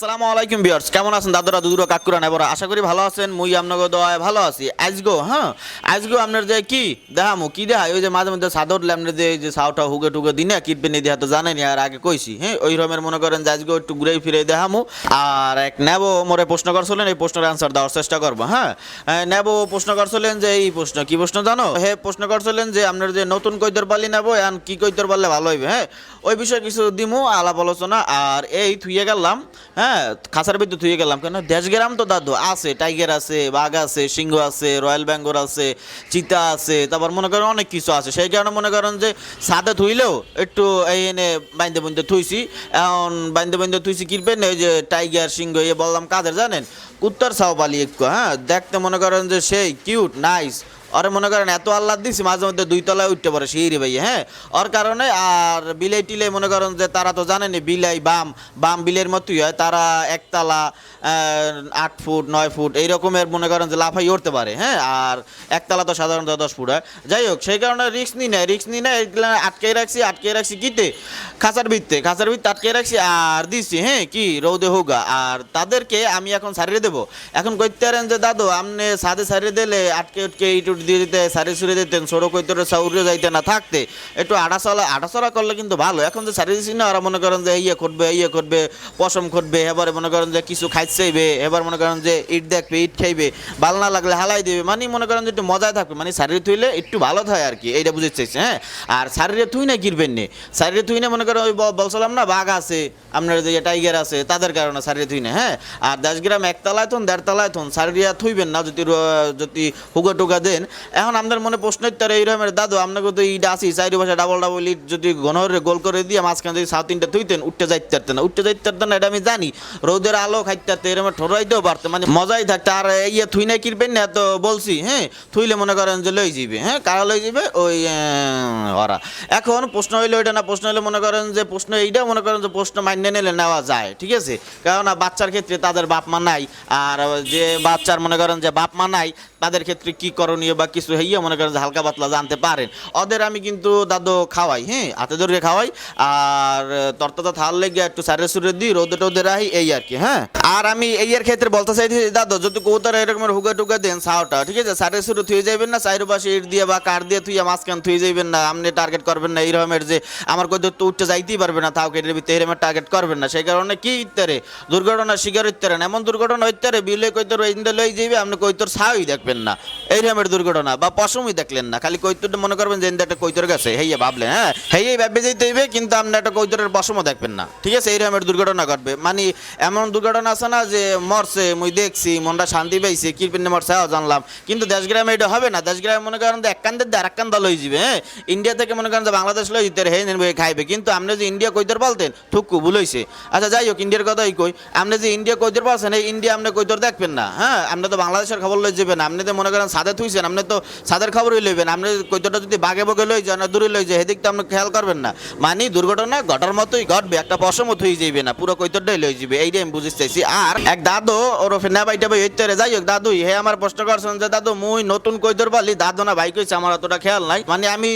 আসসালামু আলাইকুম বিয়ার্স কেমন আছেন দাদুরা দুদুরা কাকুরা নেবরা? আশা করি ভালো আছেন মুই আপনাকে দোয়ায় ভালো আছি। আজগো হ্যাঁ? আজগো আপনার যে কি? দেখামু কি দেখা ওই যে মাঝে মধ্যে সাদর ল্যামনে যে যে সাউটা হুগে টুগে দিনে কিটবে নিয়ে দেখা তো জানেনি আর আগে কইছি হ্যাঁ? ওই রকমের মনে করেন যে আজকে একটু ঘুরে ফিরে দেখামু। আর এক নেব মোরে প্রশ্ন করছিলেন এই প্রশ্নের অ্যান্সার দেওয়ার চেষ্টা করব হ্যাঁ? হ্যাঁ, নেব প্রশ্ন করছিলেন যে এই প্রশ্ন কি প্রশ্ন জানো? হ্যাঁ প্রশ্ন করছিলেন যে আপনার যে নতুন কৈতর পালি নেব এখন কি কৈতর পারলে ভালো হইবে হ্যাঁ? ওই বিষয়ে কিছু দিমু আলাপ আলোচনা আর এই থুয়ে গেলাম হ্যাঁ? খাসার ভিতরে থুয়ে গেলাম কেন? দেশগ্রাম তো দাদু, আছে, টাইগার আছে, বাঘ আছে, সিংহ আছে, রয়্যাল বেঙ্গল আছে, চিতা আছে, তারপর মনে করেন অনেক কিছু আছে। সেই কারণে মনে করেন যে সাদে থুইলেও একটু এই এনে বাইন্দে বইন্দে থুইছি। এখন বাইন্দে বইন্দে থুইছি কিনবেন ওই যে টাইগার, সিংহ ইয়ে বললাম কাদের জানেন? কুত্তার সাও পালি একটু হ্যাঁ দেখতে মনে করেন যে সেই কিউট নাইস ওরে মনে করেন এত আল্লাহ দিছি, মাঝে মধ্যে দুই তলায় উঠতে পারে সেই ভাই হ্যাঁ? ওর কারণে আর বিলাই টিলে মনে করেন যে তারা তো জানেনি বিলাই বাম বাম বিলের মতোই হয়, তারা একতলা আট ফুট, নয় ফুট, এই রকমের মনে করেন যে লাফাই উঠতে পারে হ্যাঁ? আর একতলা তো সাধারণত দশ ফুট হয়। যাই হোক, সেই কারণে নিই না রিস্ক নিই না এগুলা আটকে রাখছি আটকে রাখছি কিতে খাঁচার ভিত্তে খাঁচার ভিত্তে আটকে রাখছি, আর দিছি হ্যাঁ? কি রৌদে হোগা, আর তাদেরকে আমি এখন সারিয়ে দেবো। এখন কইতে পারেন যে, দাদু আপনি সাদে সারিয়ে দিলে আটকে উটকে ইটুট দিয়ে দিতে, সারি সুরে দিতেন সরো কইতরে সাউরে যাইতে না, থাকতে। একটু আটাচলা আটাচলা করলে কিন্তু ভালো। এখন যে সারিয়ে দিছি না ওরা মনে করেন যে ইয়ে করবে ইয়ে করবে, পশম করবে, এবারে মনে করেন যে কিছু খাইছেইবে, এবার মনে করেন যে ইট দেখবে, ইট খাইবে ভালো না লাগলে হালাই দিবে মানে মনে করেন যে একটু মজায় থাকবে মানে শারীরে থুইলে একটু ভালো হয় আর কি, এইটা বুঝতে চাইছে হ্যাঁ? আর শারীরে থুই না গিরবেন নে শারীরে থুই না মনে করেন ওই বলছিলাম না, বাঘ আছে আপনার যে টাইগার আছে, তাদের কারণে শারীরে থুই না হ্যাঁ? আর দশ গ্রাম একতলায় থন, দেড়তলায় থন শারীরিয়া থুইবেন না, যদি যদি হুগা টুগা দেন। এখন আপনার মনে প্রশ্ন তার এই রকমের দাদু, আপনাকে তো ইট আসি চারি বছর ডাবল ডাবল ইট যদি ঘনরে গোল করে দিয়ে মাঝখানে যদি সাত তিনটা থুইতেন, উঠতে যাইতে পারতেন না। উঠতে যাইতে পারতেন না, এটা আমি জানি। রোদের আলো খাইতে পারতে এরকম ঠোরাইতেও পারতো মানে মজাই থাকতো। আর ইয়ে থুই না কিনবেন না, তো বলছি হ্যাঁ? থুইলে মনে করেন যে লই যাবে হ্যাঁ? কারা লই যাবে ওই ওরা। এখন প্রশ্ন হইল এটা না, প্রশ্ন হইলে মনে করেন যে প্রশ্ন এইটা মনে করেন যে প্রশ্ন মান্য নিলে নেওয়া যায়, ঠিক আছে? কেননা বাচ্চার ক্ষেত্রে তাদের বাপ মা নাই, আর যে বাচ্চার মনে করেন যে বাপ মা নাই, তাদের ক্ষেত্রে কি করণীয় বা কিছু হইয়া মনে করেন যে হালকা পাতলা জানতে পারেন। ওদের আমি কিন্তু দাদু খাওয়াই হ্যাঁ? হাতে ধরে খাওয়াই, আর তরতাটা থাল লেগে একটু সারে সুরে দিই, রোদে টোদে রাহি, এই আর কি হ্যাঁ? আর আমি এই এর ক্ষেত্রে বলতে চাইছি দাদু, যদি কৌতার এরকমের হুগা টুগা দেন সাওটা ঠিক আছে? সারে সুরে থুয়ে যাবেন না চাইরো পাশে ইট দিয়ে বা কার দিয়ে থুইয়া মাঝখান থুয়ে যাবেন না আপনি টার্গেট করবেন না, এই রকমের যে, আমার কই তো উঠতে যাইতেই পারবে না, তাও কেটে টার্গেট করবেন না। সেই কারণে কি ইত্যারে দুর্ঘটনা শিকার ইত্যারে এমন দুর্ঘটনা ইত্যারে বিলে কইতর ইন্দে লই যাইবে, আপনি কইতর ছাওই দেখবেন না। এই রকমের দুর্ঘটনা বা পশমই দেখলেন না। খালি কৈতরটা মনে করবেন যে ইন্দে একটা কৈতর গেছে। হেইয়া ভাবলেন হ্যাঁ হেই ভাববে যেতে হইবে, কিন্তু আপনি একটা কৈতরের পশমও দেখবেন না। ঠিক আছে? এই রকমের দুর্ঘটনা ঘটবে। মানে এমন দুর্ঘটনা আছে না যে মরছে, মুই দেখছি, মনটা শান্তি পাইছে, কি পিনে মরছে জানলাম। কিন্তু দেশগ্রামে এটা হবে না। দেশগ্রামে মনে করেন এক কান্দে দিয়ে আরেক কান্দা লই যাবে হ্যাঁ? ইন্ডিয়া থেকে মনে করেন যে বাংলাদেশ লই যেতে হে খাইবে। কিন্তু আপনি যে ইন্ডিয়া কৈতর বলতেন ঠুকু ভুলইছে আচ্ছা যাই হোক ইন্ডিয়ার কথাই কই। আপনি যে ইন্ডিয়া কৈতর পাচ্ছেন, এই ইন্ডিয়া আপনি কৈতর দেখবেন না হ্যাঁ? আপনি তো বাংলাদেশের খবর লই যাবেন আপনি তো মনে করেন সাদে থুইছেন, আপনি তো সাদের খবরই লইবেন। আপনি কৈতরটা যদি বাগে বগে লই যান, দূরে লই যায় সেদিকটা আপনি খেয়াল করবেন না। মানে দুর্ঘটনা ঘটার মতোই ঘটবে, একটা পশমও থুই যাইবে না, পুরো কৈতরটাই লই যাবে এইটাই আমি বুঝতে চাইছি আর এক দাদু ওরফে না বাইটা ভাই হইতে যাই হোক দাদু হে আমার প্রশ্ন করছেন যে, দাদু, মুই নতুন কৈতর পালি, দাদু না ভাই কইছে, আমার অতটা খেয়াল নাই। মানে আমি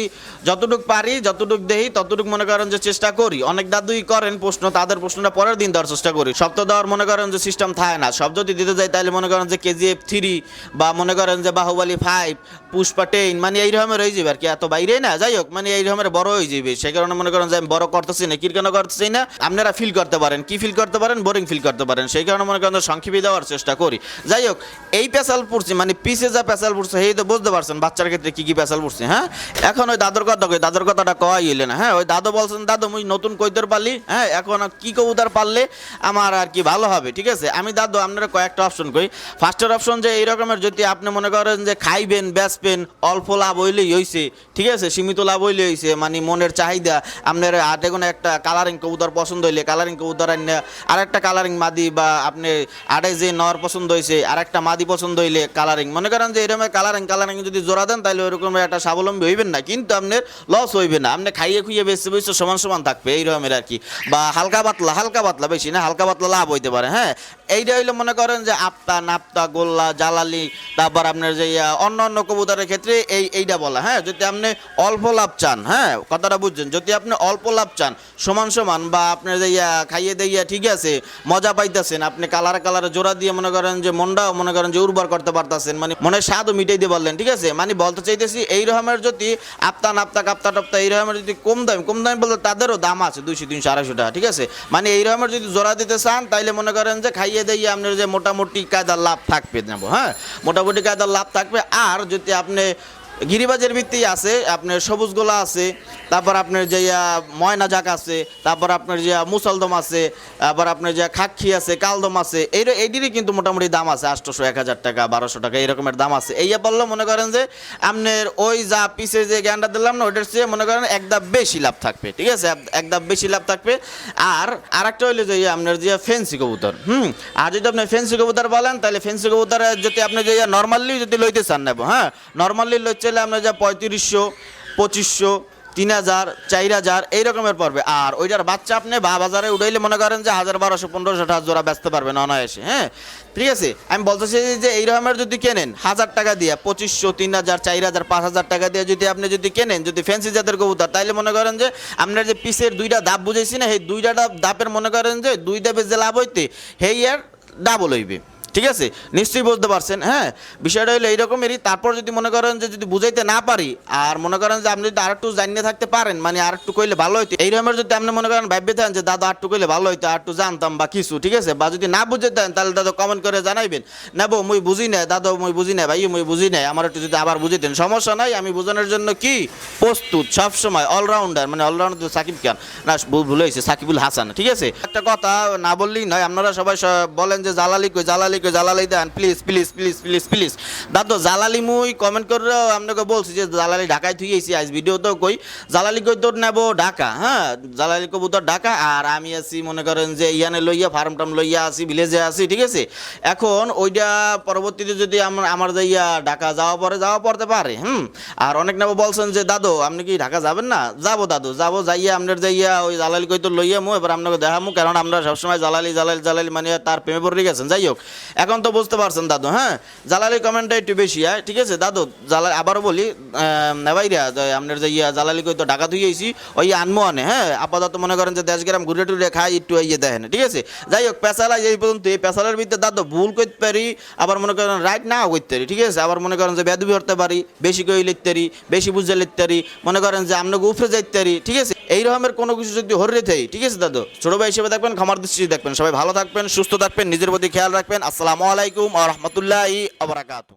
যতটুক পারি, যতটুক দেই ততটুক মনে করেন যে চেষ্টা করি। অনেক দাদুই করেন প্রশ্ন তাদের প্রশ্নটা পরের দিন দেওয়ার চেষ্টা করি। তো দেওয়ার মনে করেন যে সিস্টেম থাকে না। সব যদি দিতে যাই, তাহলে মনে করেন যে কেজিএফ থ্রি বা মনে করেন যে বাহুবালি ফাইভ পুষ্পা টেন মানে এই রকমের হয়ে যাবে আর কি। এত বাইরে না, যাই হোক মানে এই রকমের বড় হয়ে যাবে। সেই কারণে মনে করেন যে আমি বড় করতেছি না কেন করতেছি না, আপনারা ফিল করতে পারেন। কি ফিল করতে পারেন? বোরিং ফিল করতে পারেন। সেই কারণে মনে করেন সংক্ষেপে দেওয়ার চেষ্টা করি। যাই হোক, এই পেশাল পড়ছি মানে পিসে যা পেশাল পড়ছে, সেই তো বুঝতে পারছেন বাচ্চার ক্ষেত্রে কি কি পেশাল পড়ছে হ্যাঁ? এখন ওই দাদুর কথা কই, দাদুর কথাটা কওয়াই এলে না হ্যাঁ? ওই দাদু বলছেন, দাদু, মুই নতুন কৈতর পারলি হ্যাঁ? এখন আর কি কবুতর পারলে আমার আর কি ভালো হবে, ঠিক আছে? আমি দাদু, আপনারা কয়েকটা অপশন কই ফার্স্টের অপশন যে এই রকমের যদি আপনি মনে করেন যে খাইবেন, বেচবেন, অল্প লাভ হইলেই হইছে, ঠিক আছে? সীমিত লাভ হইলে হইছে মানে মনের চাহিদা। আপনার হাতে কোনো একটা কালারিং কবুতর পছন্দ হইলে কালারিং কবুতর আর একটা কালারিং মাদি বা আপনি আড়ে যে নর পছন্দ হয়েছে আর একটা মাদি পছন্দ হইলে কালারিং মনে করেন যে এরকম কালারিং কালারিং যদি জোড়া দেন তাহলে ওরকম একটা স্বাবলম্বী হইবেন না, কিন্তু আপনার লস হইবে না। আপনি খাইয়ে খুইয়ে বেশি বেশি সমান সমান থাকবে এই রকমের আর কি। বা হালকা পাতলা, হালকা পাতলা বেশি না, হালকা পাতলা লাভ হইতে পারে হ্যাঁ? এইটা হইলে মনে করেন যে আপতা, নাপ্তা, গোল্লা জালালি তারপর আপনার যে অন্য অন্য কবুতরের ক্ষেত্রে এই, এইটা বলা হ্যাঁ? যদি আপনি অল্প লাভ চান হ্যাঁ? কথাটা বুঝছেন? যদি আপনি অল্প লাভ চান, সমান সমান বা আপনার যে, ইয়া, খাইয়ে দিয়া ঠিক আছে, মজা পাইতেছেন, আপনি কালার কালারে জোড়া দিয়ে মনে করেন যে, মনটাও মনে করেন যে, উর্বর করতে পারতেছেন মানে মনে স্বাদও মিটাই দিয়ে বললেন ঠিক আছে? মানে বলতে চাইতেছি, এই রকমের যদি আপতা, নাপ্তা, কাপ্তা, টাপ্তা, এই রকমের যদি কম দাম কম দাম বলতে তাদেরও দাম আছে দুইশো, তিনশো, আড়াইশো টাকা, ঠিক আছে? মানে এই রকমের যদি জোড়া দিতে চান, তাইলে মনে করেন যে খাইয়ে দিয়ে আপনার যে মোটামুটি কায়দার লাভ থাকবে নেব হ্যাঁ? মোটামুটি কায়দার লাভ থাকবে। আর যদি আপনি গিরিবাজের ভিত্তি আছে, আপনার সবুজ গোলা আছে, তারপর আপনার যে ময়না জাক আছে, তারপর আপনার যে মুসলদম আছে, তারপর আপনার যে, খাক্ষি আছে, কালদম আছে এই এইটিরই কিন্তু মোটামুটি দাম আছে, আটশোশো এক হাজার টাকা, বারোশো টাকা, এরকমের দাম আছে। এই বললে মনে করেন যে, আপনার ওই যা পিসে যে জ্ঞানটা দিলাম না, ওইটার চেয়ে মনে করেন একদম বেশি লাভ থাকবে, ঠিক আছে? একদম বেশি লাভ থাকবে। আর আরেকটা হইল যে আপনার যে, ফেন্সি কবুতর, হুম? আর যদি আপনি ফেন্সি কবুতর বলেন, তাহলে ফেন্সি কবুতর যদি আপনি যে নর্মালি যদি লইতে চান নেব হ্যাঁ? নর্মালি লই চাইলে আপনার যে পঁয়ত্রিশশো, পঁচিশশো, তিন হাজার, চার হাজার, এই রকমের পড়বে। আর ওইটার বাচ্চা আপনি বা বাজারে উঠাইলে মনে করেন যে হাজার বারোশো, পনেরোশো টাকা জোড়া বেচতে পারবেন অনায়াসে হ্যাঁ? ঠিক আছে? আমি বলতেছি যে এই রকমের যদি কেনেন, হাজার টাকা দিয়ে পঁচিশশো, তিন হাজার, চার হাজার, পাঁচ হাজার টাকা দিয়ে যদি আপনি যদি কেনেন, যদি ফ্যান্সি জাতের কবুতর, তাইলে মনে করেন যে আপনার যে পিসের দুইটা দাপ বুঝেছি না, সেই দুইটা দাপের মনে করেন যে দুই দাপের যে লাভ হইতে, সেই আর ডাবল হইবে। ঠিক আছে? নিশ্চয়ই বুঝতে পারছেন হ্যাঁ? বিষয়টা হলো এইরকমেরই। তারপর যদি মনে করেন যে যদি বুঝাইতে না পারি, আর মনে করেন যে আপনি যদি আরেকটু জানিয়ে থাকতে পারেন মানে আরেকটু কইলে ভালো হইতো। এই রকমের যদি আপনি মনে করেন ভাববে থাকেন যে, দাদা, আরেকটু কইলে ভালো হইতো আর একটু জানতাম বা কিছু, ঠিক আছে? বা যদি না বুঝে দেন তাহলে দাদা কমেন্ট করে জানাইবেন। নেব মুই বুঝি নাই, দাদা, মুই বুঝি নাই ভাই মুই বুঝি নাই, আমার একটু যদি আবার বুঝে দেন সমস্যা নাই, আমি বোঝানোর জন্য কি? প্রস্তুত, সবসময় অলরাউন্ডার মানে অলরাউন্ডার সাকিব খান। না, ভুল হয়েছে সাকিবুল হাসান, ঠিক আছে? একটা কথা না বললেই নয়, আপনারা সবাই বলেন যে, জালালি কই, জালালি কই জালালি দেন please please please please please দাদু, জালালি মুই কমেন্ট করে আপনাকে বলছি যে, জালালি ঢাকায় থুই আইছি আজ ভিডিওতেও কই। জালালি কই তোর নেব? ঢাকা হ্যাঁ? জালালি কবুতর ঢাকা, আর আমি আছি, মনে করেন যে, ইয়ানে লইয়া ফার্ম টার্ম লইয়া আছি ভিলেজে আছি, ঠিক আছে? এখন ওইটা পরবর্তীতে যদি আমার আমার যাইয়া ঢাকা যাওয়া পরে, যাওয়া পড়তে পারে, হুম? আর অনেক নেব বলছেন যে, দাদু, আপনি কি ঢাকা যাবেন না? যাব, দাদু, যাব, যাইয়া আপনার যাইয়া ওই জালালি কই তো লইয়া মু, এবার আপনাকে দেখামু কারণ আমরা সবসময় জালালি জালালি জালালি মানে তার প্রেমে পড়ে গেছেন। যাই হোক এখন তো বুঝতে পারছেন, দাদু হ্যাঁ? জালালি কমেন্টটা একটু বেশি হ্যাঁ? ঠিক আছে? দাদু জালালি আবারও বলি নেবাইরা আপনার যে ইয়া জালালি কই তো ঢাকা ধুই আইছি, ওই আনমো আনে হ্যাঁ? আপাতত মনে করেন যে দেশগ্রাম ঘুরে টুরে খাই, একটু ইয়ে দেখেন, ঠিক আছে? যাই হোক পেশালা এই পর্যন্ত, এই পেশালার ভিতরে দাদু ভুল করতে পারি, আবার মনে করেন রাইট নাও করতে পারি, ঠিক আছে? আবার মনে করেন যে বেদবি হতে পারি, বেশি কই লিখতে পারি, বেশি বুঝে লিখতে পারি, মনে করেন যে আপনাকে উপরে যাইতে পারি, ঠিক আছে? এই রকমের কোনো কিছু যদি হরে থাই ঠিক আছে দাদু? ছোট ভাই হিসেবে দেখবেন, খামার দৃষ্টি দেখবেন। সবাই ভালো থাকবেন, সুস্থ থাকবেন, নিজের প্রতি খেয়াল রাখবেন। আসসালামু আলাইকুম আ আবরাকাত আবরাকাতু